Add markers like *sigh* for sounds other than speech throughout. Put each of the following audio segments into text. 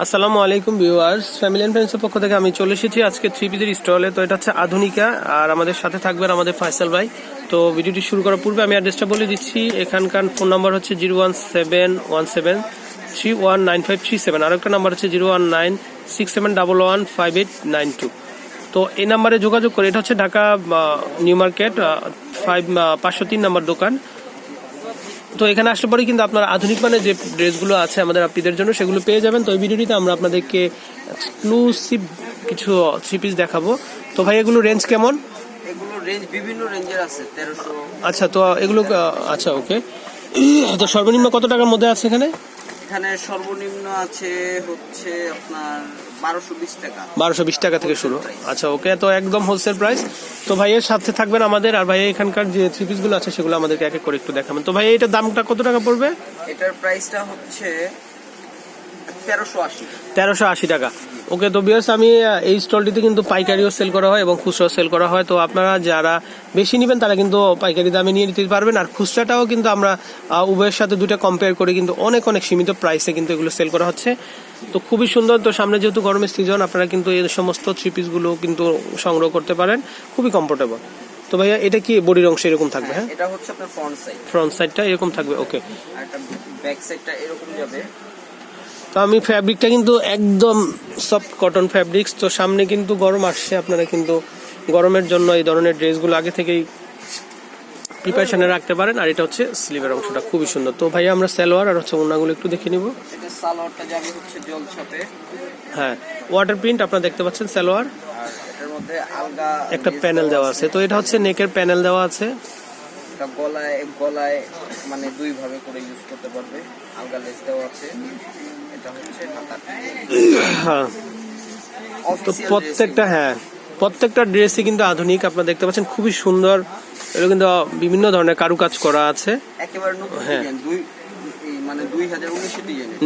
আসসালামু আলাইকুম viewers. Family and ফ্রেন্ডসের পক্ষ থেকে আমি চলে এসেছি আজকে থ্রি পিসের স্টলে। তো এটা হচ্ছে আধুনিকা আর আমাদের সাথে থাকবেন আমাদের ফয়সাল ভাই। তো ভিডিওটি শুরু করার পূর্বে আমি অ্যাড্রেসটা বলে দিচ্ছি। এখানকার ফোন নাম্বার হচ্ছে zero one seven one seven three one nine five three seven আর একটা নাম্বার হচ্ছে zero one nine six seven double one five eight nine two তো এই নাম্বারে যোগাযোগ করে, এটা হচ্ছে ঢাকা নিউ মার্কেট ফাইভ পাঁচশো তিন নাম্বার দোকান। তো এখানে আসলে পরে কিন্তু আপনার আধুনিক মানে যে ড্রেসগুলো আছে আমাদের আপনাদের জন্য সেগুলো পেয়ে যাবেন। তো এই ভিডিওটিতে আমরা আপনাদেরকে এক্সক্লুসিভ কিছু থ্রি পিস দেখাবো। তো ভাই এগুলো রেঞ্জ কেমন? এগুলো রেঞ্জ বিভিন্ন রেঞ্জের আছে তেরোশো। আচ্ছা তো এগুলো আচ্ছা ওকে তো সর্বনিম্ন কত টাকার মধ্যে আছে এখানে? এখানে সর্বনিম্ন আছে হচ্ছে আপনার বারোশো বিশ টাকা। থেকে শুরু। আচ্ছা ওকে তো একদম হোলসেল প্রাইস তো ভাইয়ের সাথে থাকবেন আমাদের আর ভাই এখানকার যে থ্রি পিসগুলো আছে সেগুলো আমাদেরকে এক এক করে একটু দেখাবেন। তো ভাই এটার দামটা কত টাকা পড়বে? এটার প্রাইসটা হচ্ছে তেরোশো আশি। টাকা। ওকে তো বিয়ার্স আমি এই স্টলটিতে কিন্তু পাইকারিও সেল করা হয় এবং খুচরাও সেল করা হয়। তো আপনারা যারা বেশি নেবেন তারা কিন্তু পাইকারি দামে নিয়ে নিতে পারবেন। আর খুচরাটাও কিন্তু আমরা উভয়ের সাথে দুটো কম্পেয়ার করে কিন্তু অনেক অনেক সীমিত প্রাইসে কিন্তু এগুলো সেল করা হচ্ছে। তো খুবই সুন্দর। তো সামনে যেহেতু গরমের সিজন আপনারা কিন্তু এই সমস্ত থ্রি পিসগুলো কিন্তু সংগ্রহ করতে পারেন। খুবই কমফোর্টেবল তো ভাইয়া এটা কি বডির অংশ এরকম থাকবে হ্যাঁ? এটা হচ্ছে আপনার ফ্রন্ট সাইড ফ্রন্ট সাইডটা এরকম থাকবে ওকে আর ব্যাক সাইডটা এরকম যাবে। তো আমি ফ্যাব্রিকটা কিন্তু একদম সফট কটন ফ্যাব্রিক্স তো সামনে কিন্তু গরম আসছে। আপনারা কিন্তু গরমের জন্য এই ধরনের ড্রেসগুলো আগে থেকেই প্রিপারেশনে রাখতে পারেন। আর এটা হচ্ছে স্লিভের অংশটা খুবই সুন্দর। তো ভাইয়া আমরা সালোয়ার আর হচ্ছে ওনাগুলো একটু দেখে নিব। সালোয়ারটা যাবে হচ্ছে জল ছাপে। হ্যাঁ ওয়াটার প্রিন্ট আপনারা দেখতে পাচ্ছেন সালোয়ার। একটা প্যানেল দেওয়া আছে। তো এটা হচ্ছে নেকের প্যানেল দেওয়া আছে। এটা গলায় গলায় মানে দুই ভাবে করে ইউজ করতে পারবে। আলগা লেস দেওয়া আছে। এটা হচ্ছে হ্যাঁ। তো প্রত্যেকটা হ্যাঁ প্রত্যেকটা ড্রেসই কিন্তু আধুনিক। আপনারা দেখতে পাচ্ছেন খুবই সুন্দর। এগুলো কিন্তু বিভিন্ন ধরনের কারুকাজ করা আছে। একেবারে নতুন হ্যাঁ। ডিজাইন দুই এই মানে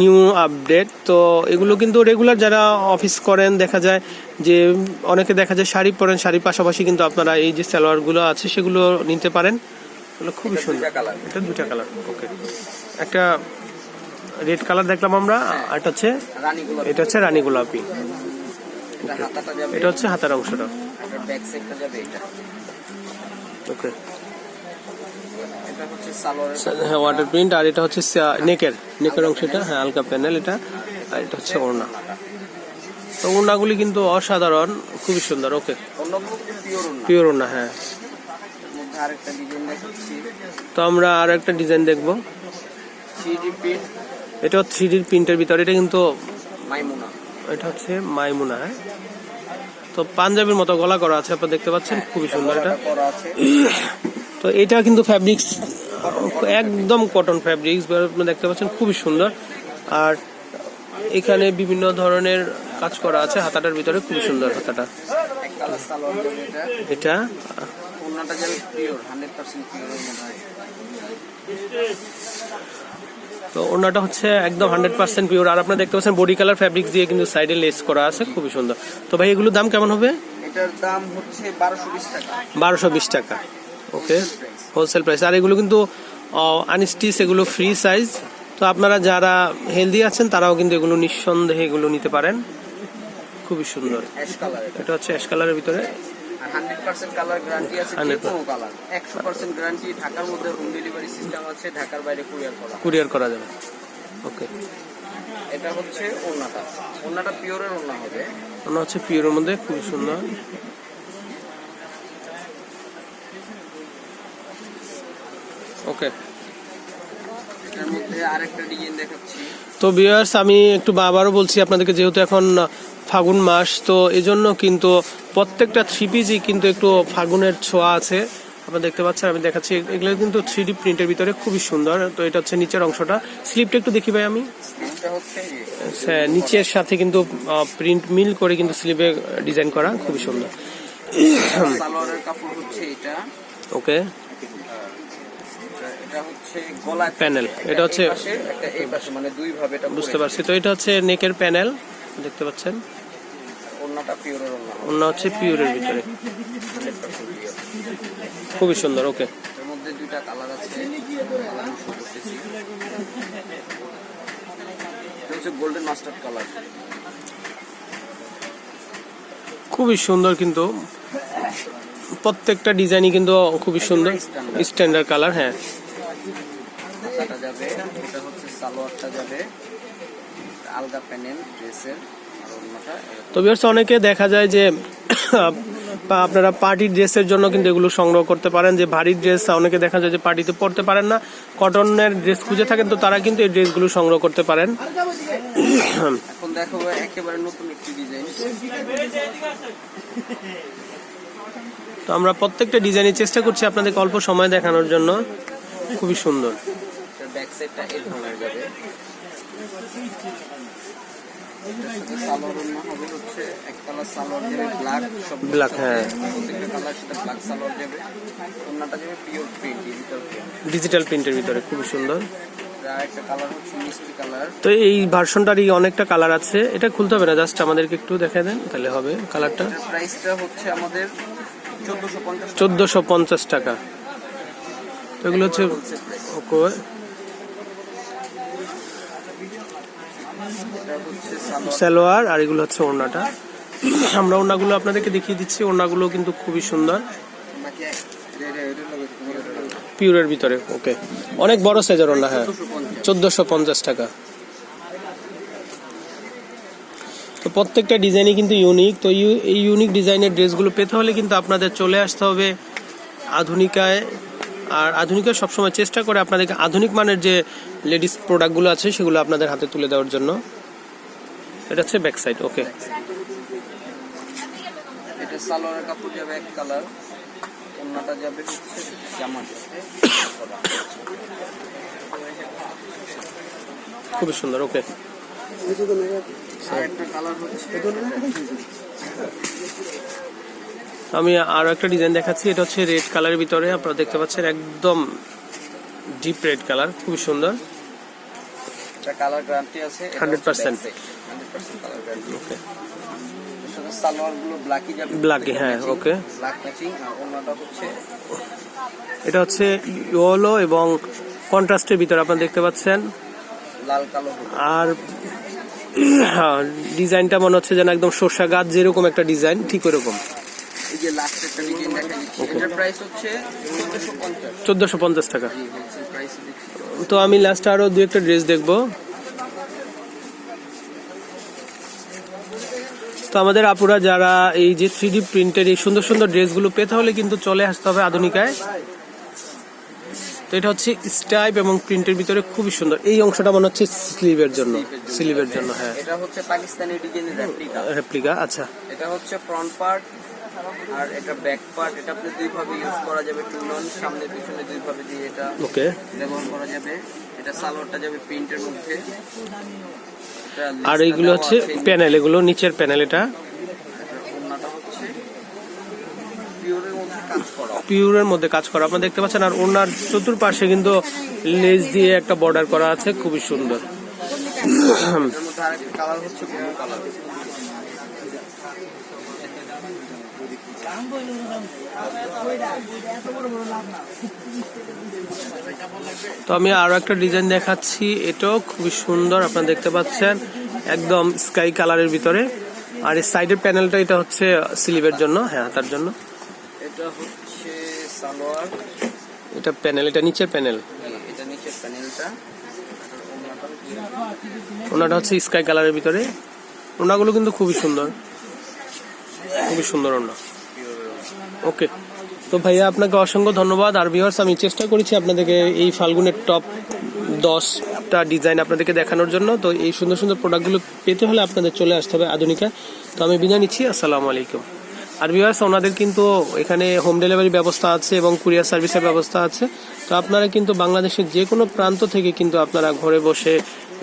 নিউ আপডেট। তো এগুলো কিন্তু রেগুলার যারা অফিস করেন দেখা যায় যে অনেকে দেখা যায় শাড়ি পরেন শাড়ির পাশাপাশি কিন্তু আপনারা এই যে সালোয়ারগুলো আছে সেগুলো নিতে পারেন। এগুলো খুবই সুন্দর। এটা দুটা কালার ওকে। একটা রেড কালার দেখলাম আমরা আর এটা হচ্ছে এটা হচ্ছে রানী গোলাপি। এটা হচ্ছে হাতার অংশটা। ওকে। হ্যাঁ ওয়াটার প্রিন্ট আর এটা হচ্ছে নেকের নেকের অংশটা হ্যাঁ হালকা প্যানেল এটা আর এটা হচ্ছে ওড়না। তো ওড়নাগুলি কিন্তু অসাধারণ খুবই সুন্দর ওকে। পিওর ওড়না হ্যাঁ। আরেকটা ডিজাইন দেখাচ্ছি। তো আমরা আর একটা ডিজাইন দেখব প্রিন্ট এটা থ্রি ডির প্রিন্টের ভিতরে এটা কিন্তু মাইমুনা। এটা হচ্ছে মাইমুনা হ্যাঁ? তো পাঞ্জাবির মতো গলা করা আছে আপনারা দেখতে পাচ্ছেন খুবই সুন্দর এটা। তো এটা কিন্তু ফ্যাব্রিক্স একদম কটন ফ্যাব্রিক্স আপনারা দেখতে পাচ্ছেন খুবই সুন্দর। আর এখানে বিভিন্ন ধরনের কাজ করা আছে হাতাটার ভিতরে খুবই সুন্দর হাতাটা। এটা ওড়নাটা যাবে পিওর হান্ড্রেড পার্সেন্ট মধ্যে তো ওনাটা হচ্ছে একদম হান্ড্রেড পার্সেন্ট পিওর আর আপনারা দেখতে পাচ্ছেন বডি কালার ফ্যাব্রিক্স দিয়ে কিন্তু সাইডে লেস করা আছে খুবই সুন্দর। তো ভাই এগুলোর দাম কেমন হবে? এটার দাম হচ্ছে বারোশো বিশ টাকা। বারোশো বিশ টাকা। ওকে হোলসেল প্রাইস আর এগুলো কিন্তু আনস্টিচ এগুলো ফ্রি সাইজ তো আপনারা যারা হেলদি আছেন তারাও কিন্তু এগুলো নিঃসন্দেহে এগুলো নিতে পারেন। খুবই সুন্দর। এটা। হচ্ছে অ্যাশ কালারের ভিতরে। আর হান্ড্রেড পার্সেন্ট কালার গ্যারান্টি আছে যে কোনো কালার একশো পার্সেন্ট গ্যারান্টি ঢাকার মধ্যে হোম ডেলিভারি সিস্টেম আছে ঢাকার বাইরে কুরিয়ার করা। কুরিয়ার করা যাবে। ওকে এটা হচ্ছে ওড়নাটা। ওড়নাটা পিওরের ওড়না হবে। ওন্না হচ্ছে পিওরের মধ্যে খুবই সুন্দর। ওকে এটার মধ্যে আরেকটা ডিজাইন দেখাচ্ছি তো বিয়ার্স আমি একটু বাবারও বলছি আপনাদেরকে যেহেতু এখন ফাগুন মাস তো এজন্য কিন্তু প্রত্যেকটা থ্রি পিসই কিন্তু একটু ফাগুনের ছোঁয়া আছে। আপনারা দেখতে পাচ্ছেন আমি দেখাচ্ছি এগুলো কিন্তু থ্রি ডি প্রিন্টের ভিতরে খুবই সুন্দর। তো এটা হচ্ছে নিচের অংশটা। স্লিপটা একটু দেখি ভাই আমি। এই হ্যাঁ, নিচের সাথে কিন্তু প্রিন্ট মিল করে কিন্তু স্লিপে ডিজাইন করা খুবই সুন্দর। সালোয়ারের কাপড় হচ্ছে এটা। ওকে এটা- এটা হচ্ছে গলায় Panel, এটা হচ্ছে- একটা এই পাশে মানে দুই ভাবে এটা বুঝতে পারছি। তো এটা হচ্ছে নেকের প্যানেল দেখতে পাচ্ছেন? ওড়নাটা পিওরের হচ্ছে পিওরের ভিতরে। খুবই সুন্দর ওকে এর মধ্যে দুইটা কালার আছে কালার আমি show করতেছি। এটা হচ্ছে গোল্ডেন মাস্টার্ড কালার খুবই সুন্দর কিন্তু। প্রত্যেকটা ডিজাইনই কিন্তু খুবই সুন্দর। স্ট্যান্ডার্ড কালার হ্যাঁ। যাবে এটা হচ্ছে সালোয়ারটা যাবে। আলগা প্যানেল ড্রেসের। তো বিয়ার্স অনেকে দেখা যায় যে আপনারা পার্টি ড্রেসের জন্য কিন্তু এগুলো সংগ্রহ করতে পারেন যে ভারী ড্রেস অনেকে দেখা যায় যে পার্টিতে পরতে পারেন না। কটনের ড্রেস খুঁজে থাকেন তো তারা কিন্তু এই ড্রেসগুলো সংগ্রহ করতে পারেন। এখন দেখো একেবারে নতুন একটি ডিজাইন তো আমরা প্রত্যেকটা ডিজাইনের চেষ্টা করছি আপনাদেরকে অল্প সময় দেখানোর জন্য। খুবই সুন্দর। সাইডটা এই ধরনের যাবে। সালোয়ার হবে হচ্ছে এক কালার সালোয়ার যাবে ব্ল্যাক সব হ্যাঁ। প্রত্যেকটা কালার সেটা ব্ল্যাক সালোয়ার যাবে অন্যটা যাবে পিওর প্রিন্ট ডিজিটাল প্রিন্টের ভিতরে খুবই সুন্দর। তো এই ভার্সনটারই অনেকটা কালার আছে। এটা খুলতে হবে না জাস্ট আমাদেরকে একটু দেখাই দেন তাহলে হবে কালারটা প্রাইসটা হচ্ছে আমাদের চোদ্দশো পঞ্চাশ টাকা। তো এগুলো হচ্ছে ওকে এটা হচ্ছে সালোয়ার আর এগুলো হচ্ছে ওড়নাটা। আমরা ওড়নাগুলো আপনাদেরকে দেখিয়ে দিচ্ছি। ওড়নাগুলো কিন্তু খুবই সুন্দর। পিওরের ভিতরে, ওকে। অনেক বড় সাইজের ওড়না হ্যাঁ। 1450 চোদ্দোশো পঞ্চাশ টাকা। তো প্রত্যেকটা ডিজাইনই কিন্তু ইউনিক তো এই ইউনিক ডিজাইনের ড্রেসগুলো পেতে হলে কিন্তু আপনাদের চলে আসতে হবে আধুনিকায় আর আধুনিকায় সবসময় চেষ্টা করে আপনাদেরকে আধুনিক মানের যে লেডিস প্রোডাক্টগুলো আছে সেগুলো আপনাদের হাতে তুলে দেওয়ার জন্য। এটা হচ্ছে ব্যাক সাইড ওকে এটা সালোয়ারের কাপড় যাবে এক কালার অন্যটা যাবে হচ্ছে খুবই সুন্দর ওকে একটা কালার হচ্ছে আমি আরও একটা ডিজাইন দেখাচ্ছি এটা হচ্ছে রেড কালারের ভিতরে আপনারা দেখতে পাচ্ছেন একদম ডিপ রেড কালার খুবই সুন্দর। কালার গ্যারান্টি আছে 100% hundred percent colour guarantee okay হ্যাঁ. ব্ল্যাক অন্যটা হচ্ছে এটা হচ্ছে ইয়েলো এবং কন্ট্রাস্টের ভিতরে আপনারা দেখতে পাচ্ছেন। লাল কালো আর *clears throat* হ্যাঁ, ডিজাইনটা মনে হচ্ছে যেন একদম সর্ষা গাছ যেরকম একটা ডিজাইন ঠিক ওরকম। এই যে লাস্ট ডিজাইন দেখা এটার প্রাইস হচ্ছে চোদ্দশো পঞ্চাশ। টাকা। তো আমি লাস্ট আরও দু একটা ড্রেস দেখব। তো আমাদের আপুরা যারা এই যে থ্রি ডি প্রিন্টের এই সুন্দর সুন্দর ড্রেসগুলো পেতে হলে কিন্তু চলে আসতে হবে আধুনিকায়। তো এটা হচ্ছে স্টাইপ এবং প্রিন্টের ভিতরে খুবই সুন্দর। এই অংশটা মনে হচ্ছে স্লিভের জন্য স্লিভের জন্য হ্যাঁ। এটা হচ্ছে পাকিস্তানি ডিজাইনের রেপ্লিকা রেপ্লিকা আচ্ছা। এটা হচ্ছে ফ্রন্ট পার্ট আর এটা ব্যাক পার্ট এটা আপনি দুই ভাবে ইউজ করা যাবে সামনে পিছনে দুই ভাবে দিয়ে এটা ওকে ব্যবহার করা যাবে। এটা সালোয়ারটা যাবে প্রিন্টের মধ্যে। আর এইগুলো হচ্ছে প্যানেল এগুলো নিচের প্যানেল এটা? পিওরের মধ্যে কাজ করা। আপনারা দেখতে পাচ্ছেন আর ওনার চতুর্পাশে কিন্তু লেস দিয়ে একটা বর্ডার করা আছে খুবই সুন্দর। কালার হচ্ছে ব্লু কালার তো আমি আরও একটা ডিজাইন দেখাচ্ছি। এটাও খুবই সুন্দর আপনারা দেখতে পাচ্ছেন। একদম স্কাই কালারের ভিতরে। আর এই সাইডের প্যানেলটা এটা হচ্ছে স্লিভের জন্য। হ্যাঁ তার জন্য। এটা হচ্ছে সালোয়ার। এটা প্যানেল এটা নিচের প্যানেল এটা নিচের প্যানেলটা ওনাটা হচ্ছে স্কাই কালারের ভিতরে। ওনাগুলো কিন্তু খুবই সুন্দর। খুবই সুন্দর ওনা। ওকে তো ভাইয়া, আপনাকে অসংখ্য ধন্যবাদ। আর ভিউয়ার্স আমি চেষ্টা করেছি আপনাদেরকে এই ফাল্গুনের টপ দশটা ডিজাইন আপনাদেরকে দেখানোর জন্য। তো এই সুন্দর সুন্দর প্রোডাক্টগুলো পেতে হলে আপনাদের চলে আসতে হবে আধুনিকা। তো আমি বিদায় নিচ্ছি। আসসালামু আলাইকুম। আর ভিউয়ার্স ওনাদের কিন্তু এখানে হোম ডেলিভারি ব্যবস্থা আছে এবং কুরিয়ার সার্ভিসের ব্যবস্থা আছে। তো আপনারা কিন্তু বাংলাদেশের যে কোনো প্রান্ত থেকে কিন্তু আপনারা ঘরে বসে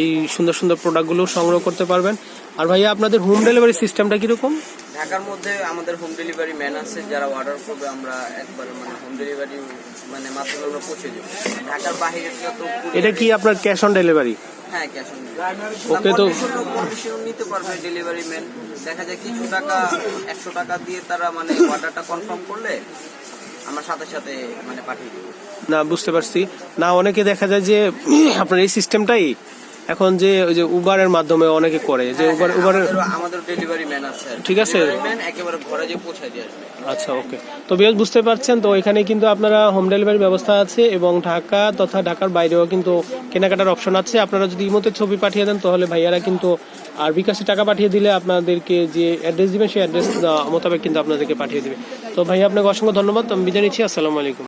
এই সুন্দর সুন্দর প্রোডাক্টগুলো সংগ্রহ করতে পারবেন। আর ভাইয়া, আপনাদের হোম ডেলিভারি সিস্টেমটা কীরকম? ঢাকার মধ্যে আমাদের হোম ডেলিভারি ম্যান আছে যারা অর্ডার করবে আমরা একবার মানে হোম ডেলিভারি মানে মাধ্যমে আমরা পৌঁছে দেবো। ঢাকার বাইরে তো এটা কি আপনার ক্যাশ অন ডেলিভারি হ্যাঁ ক্যাশ অন ওকে, তো- কন্ডিশন নিতে পারবে ডেলিভারি ম্যান দেখা যায় কিছু টাকা একশো টাকা দিয়ে তারা মানে অর্ডারটা কনফার্ম করলে আমরা সাথে সাথে মানে পাঠিয়ে দেবো। না বুঝতে পারছি। না অনেকে দেখা যায় যে আপনার এই সিস্টেমটাই এখন যে ওই যে উবারের মাধ্যমে অনেকে করে যে উবার উবারের আমাদের ডেলিভারি ম্যান আছে ঠিক আছে। ম্যান একেবারে ঘরে যে পৌঁছায় দিয়ে আসবে। আচ্ছা ওকে তো বিয়াস বুঝতে পারছেন? তো এখানে কিন্তু আপনারা হোম ডেলিভারি ব্যবস্থা আছে এবং ঢাকা তথা ঢাকার বাইরেও কিন্তু কেনাকাটার অপশন আছে। আপনারা যদি ইমোতে ছবি পাঠিয়ে দেন তাহলে ভাইয়ারা কিন্তু আর বিকাশে টাকা পাঠিয়ে দিলে আপনাদেরকে যে অ্যাড্রেস দিবেন সেই অ্যাড্রেস মোতাবেক কিন্তু আপনাদেরকে পাঠিয়ে দিবে। তো ভাইয়া আপনাকে অসংখ্য ধন্যবাদ। আমি বিদায় নিচ্ছি। আসসালামু আলাইকুম।